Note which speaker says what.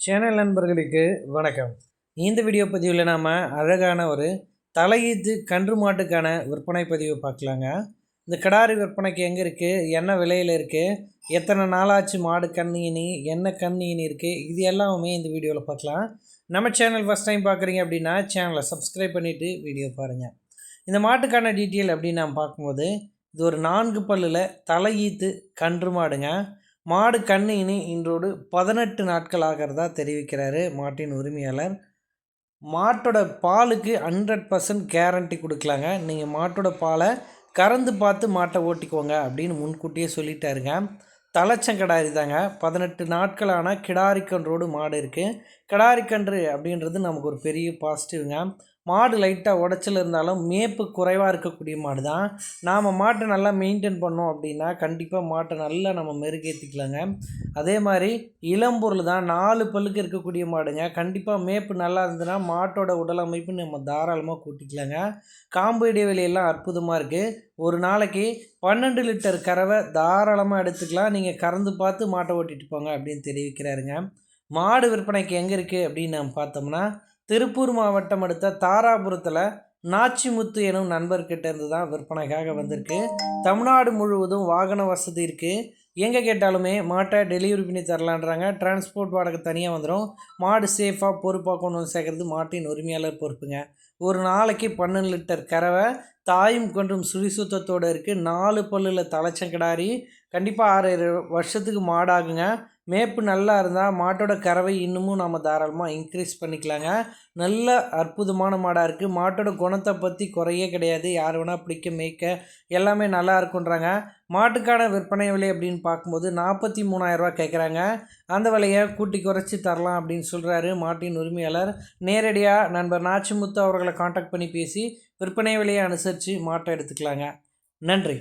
Speaker 1: Channel நண்பர்களுக்கு வணக்கம். இந்த வீடியோ பதிவில் நாம் அழகான ஒரு தலையீத்து கன்று மாட்டுக்கான விற்பனை பதிவை பார்க்கலாங்க. இந்த கிடாரி விற்பனைக்கு எங்கே இருக்குது என்ன விலையில் இருக்குது எத்தனை நாளாச்சு மாடு கண்ணியினி என்ன கண்ணியினி இருக்குது இது எல்லாமே இந்த வீடியோவில் பார்க்கலாம். நம்ம சேனல் ஃபஸ்ட் டைம் பார்க்குறீங்க அப்படின்னா சேனலை சப்ஸ்கிரைப் பண்ணிவிட்டு வீடியோ பாருங்கள் இந்த மாட்டுக்கான டீட்டெயில் அப்படின்னு நாம் பார்க்கும்போது இது ஒரு நான்கு பல்லில் தலையீத்து கன்று மாடுங்க. மாடு கண்ணு இனி இன்றோடு பதினெட்டு நாட்கள் ஆகிறதா தெரிவிக்கிறாரு மாட்டின் உரிமையாளர். மாட்டோட பாலுக்கு ஹண்ட்ரட் பர்சன்ட் கேரண்டி கொடுக்கலாங்க. நீங்கள் மாட்டோட பாலை கறந்து பார்த்து மாட்டை ஓட்டிக்கோங்க அப்படின்னு முன்கூட்டியே சொல்லிட்டாருங்க. தலைச்சங்கடாரி தாங்க. பதினெட்டு நாட்களான கிடாரிக்கன்றோடு மாடு இருக்குது கிடாரிக்கன்று அப்படின்றது நமக்கு ஒரு பெரிய பாசிட்டிவ்ங்க மாடு லைட்டாக உடச்சல் இருந்தாலும் மேப்பு குறைவாக இருக்கக்கூடிய மாடு தான் நாம் மாட்டை நல்லா மெயின்டைன் பண்ணோம் அப்படின்னா கண்டிப்பாக மாட்டை நல்லா நம்ம மெருகேற்றிக்கலாங்க அதே மாதிரி இளம்பொருள் தான் நாலு பல்லுக்கு இருக்கக்கூடிய மாடுங்க. கண்டிப்பாக மேப்பு நல்லா இருந்ததுன்னா மாட்டோட உடல் அமைப்பு நம்ம தாராளமாக கூட்டிக்கலாங்க. காம்பு இடைவெளியெல்லாம் அற்புதமாக இருக்குது ஒரு நாளைக்கு பன்னெண்டு லிட்டர் கறவை தாராளமாக எடுத்துக்கலாம். நீங்கள் கறந்து பார்த்து மாட்டை ஓட்டிகிட்டு போங்க அப்படின்னு தெரிவிக்கிறாருங்க. மாடு விற்பனைக்கு எங்கே இருக்குது அப்படின்னு நம்ம பார்த்தோம்னா திருப்பூர் மாவட்டம் அடுத்த தாராபுரத்தில் நாச்சிமுத்து எனும் நண்பர்கிட்ட இருந்து தான் விற்பனைக்காக வந்திருக்கு. தமிழ்நாடு முழுவதும் வாகன வசதி இருக்குது எங்கே கேட்டாலுமே மாட்டை டெலிவரி பண்ணி தரலான்றாங்க. டிரான்ஸ்போர்ட் வாடகை தனியாக வந்துடும் மாடு சேஃபாக பொறுப்பாக கொண்டு வந்து சேர்க்குறது மாட்டின் உரிமையாளர் பொறுப்புங்க. ஒரு நாளைக்கு பன்னெண்டு லிட்டர் கறவை தாயும் கொன்றும் சுழிசுத்தத்தோடு இருக்குது நாலு பல்லில் தலைச்சங்கடாரி. கண்டிப்பாக ஆறு வருஷத்துக்கு மாடாகுங்க. மேப்பு நல்லா இருந்தால் மாட்டோட கறவை இன்னமும் நம்ம தாராளமாக இன்க்ரீஸ் பண்ணிக்கலாங்க. நல்ல அற்புதமான மாடாக இருக்குது மாட்டோட குணத்தை பற்றி குறையே கிடையாது. யார் வேணால் பிடிக்க மேய்க்க எல்லாமே நல்லா இருக்குன்றாங்க மாட்டுக்கான விற்பனை விலை அப்படின்னு பார்க்கும்போது நாற்பத்தி மூணாயிரரூவா கேட்குறாங்க அந்த விலையை கூட்டி குறைச்சி தரலாம் அப்படின்னு சொல்கிறாரு மாட்டின் உரிமையாளர். நேரடியாக நண்பர் நாச்சிமுத்து அவர்களை காண்டாக்ட் பண்ணி பேசி விற்பனை விலையை அனுசரித்து மாட்டை எடுத்துக்கலாங்க. நன்றி.